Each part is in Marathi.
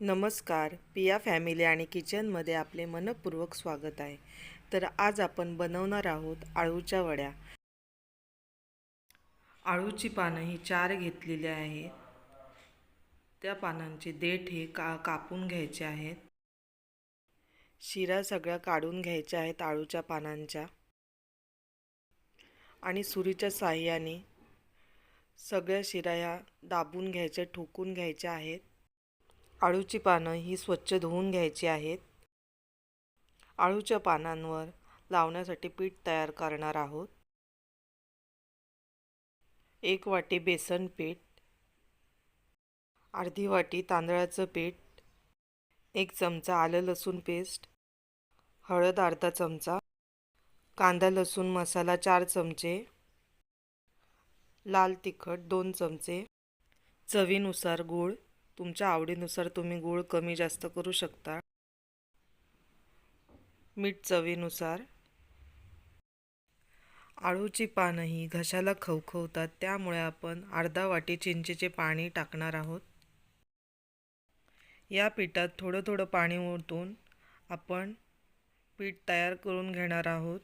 नमस्कार. पिया फॅमिली आणि किचनमध्ये आपले मनपूर्वक स्वागत आहे. तर आज आपण बनवणार आहोत आळूच्या वड्या. आळूची पानं ही चार घेतलेली आहेत. त्या पानांचे देठ हे का कापून घ्यायचे आहेत. शिरा सगळ्या काढून घ्यायच्या आहेत आळूच्या पानांच्या. आणि सुरीच्या साह्याने सगळ्या शिरा ह्या दाबून घ्यायच्या ठोकून घ्यायच्या आहेत. आळूची पानं ही स्वच्छ धुवून घ्यायची आहेत. आळूच्या पानांवर लावण्यासाठी पीठ तयार करणार आहोत. एक वाटी बेसन पीठ. अर्धी वाटी तांदळाचं पीठ. एक चमचा आलं लसूण पेस्ट. हळद अर्धा चमचा. कांदा लसूण मसाला चार चमचे. लाल तिखट दोन चमचे. चवीनुसार गूळ. तुमच्या आवडीनुसार तुम्ही गूळ कमी जास्त करू शकता. मीठ चवीनुसार. आळूची पानंही घशाला खवखवतात त्यामुळे आपण अर्धा वाटी चिंचेचे पाणी टाकणार आहोत. या पिठात थोडं थोडं पाणी ओतून आपण पीठ तयार करून घेणार आहोत.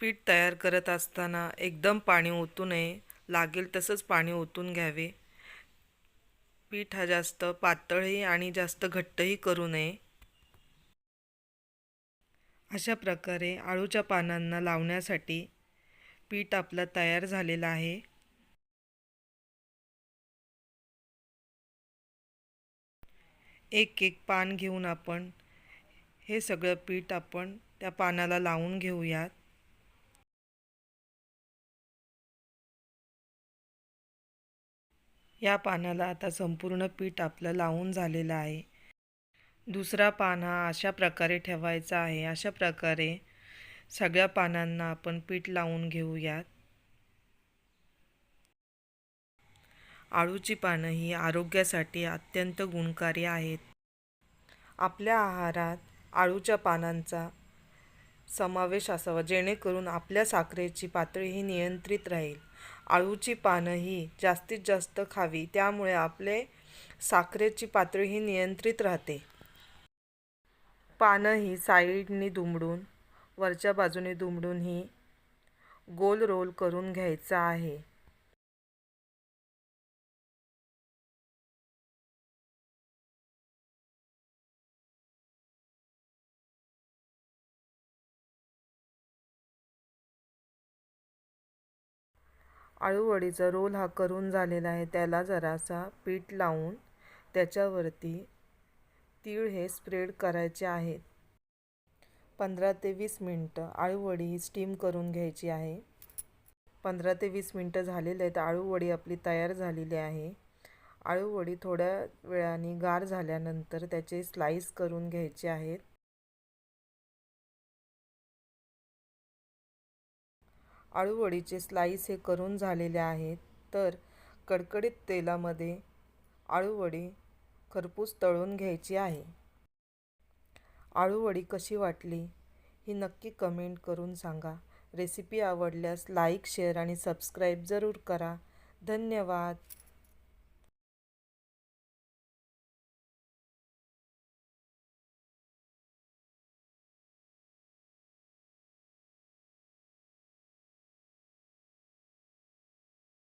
पीठ तयार करत असताना एकदम पाणी ओतू नये. लागेल तसंच पाणी ओतून घ्यावे. पीठ हा जास्त पातळही आणि जास्त घट्टही करू नये. अशा प्रकारे आळूच्या पानांना लावण्यासाठी पीठ आपला तयार झालेला आहे. एक एक पान घेऊन आपण हे सगळं पीठ आपण त्या पानाला लावून घेऊयात. या पानाला आता संपूर्ण पीठ आपलं लावून झालेलं आहे. दुसरा पान हा अशा प्रकारे ठेवायचा आहे. अशा प्रकारे सगळ्या पानांना आपण पीठ लावून घेऊयात. आळूची पानं ही आरोग्यासाठी अत्यंत गुणकारी आहेत. आपल्या आहारात आळूच्या पानांचा समावेश असावा जेणेकरून आपल्या साखरेची पातळी ही नियंत्रित राहील. आळूची पानंही जास्तीत जास्त खावी त्यामुळे आपले साखरेची पातळी ही नियंत्रित राहते. पानं ही साईडनी दुमडून वरच्या बाजूने दुमडून ही गोल रोल करून घ्यायचा आहे. आळूवडीचा रोल हा करून झालेला आहे. त्याला जरासा पीठ लावून त्याच्यावरती तीळ हे स्प्रेड करायचे आहेत पंधरा ते वीस मिनटं आळूवडी ही स्टीम करून घ्यायची आहे. पंधरा ते वीस मिनटं झालेले आहेत. आळूवडी आपली तयार झालेली आहे. आळूवडी थोड्या वेळाने गार झाल्यानंतर त्याचे स्लाईस करून घ्यायचे आहेत. आळूवडीचे स्लाईस हे करून झालेले आहेत तर कडकडीत तेलामध्ये आळूवडी खरपूस तळून घ्यायची आहे. आळूवडी कशी वाटली ही नक्की कमेंट करून सांगा. रेसिपी आवडल्यास लाईक शेअर आणि सबस्क्राईब जरूर करा. धन्यवाद.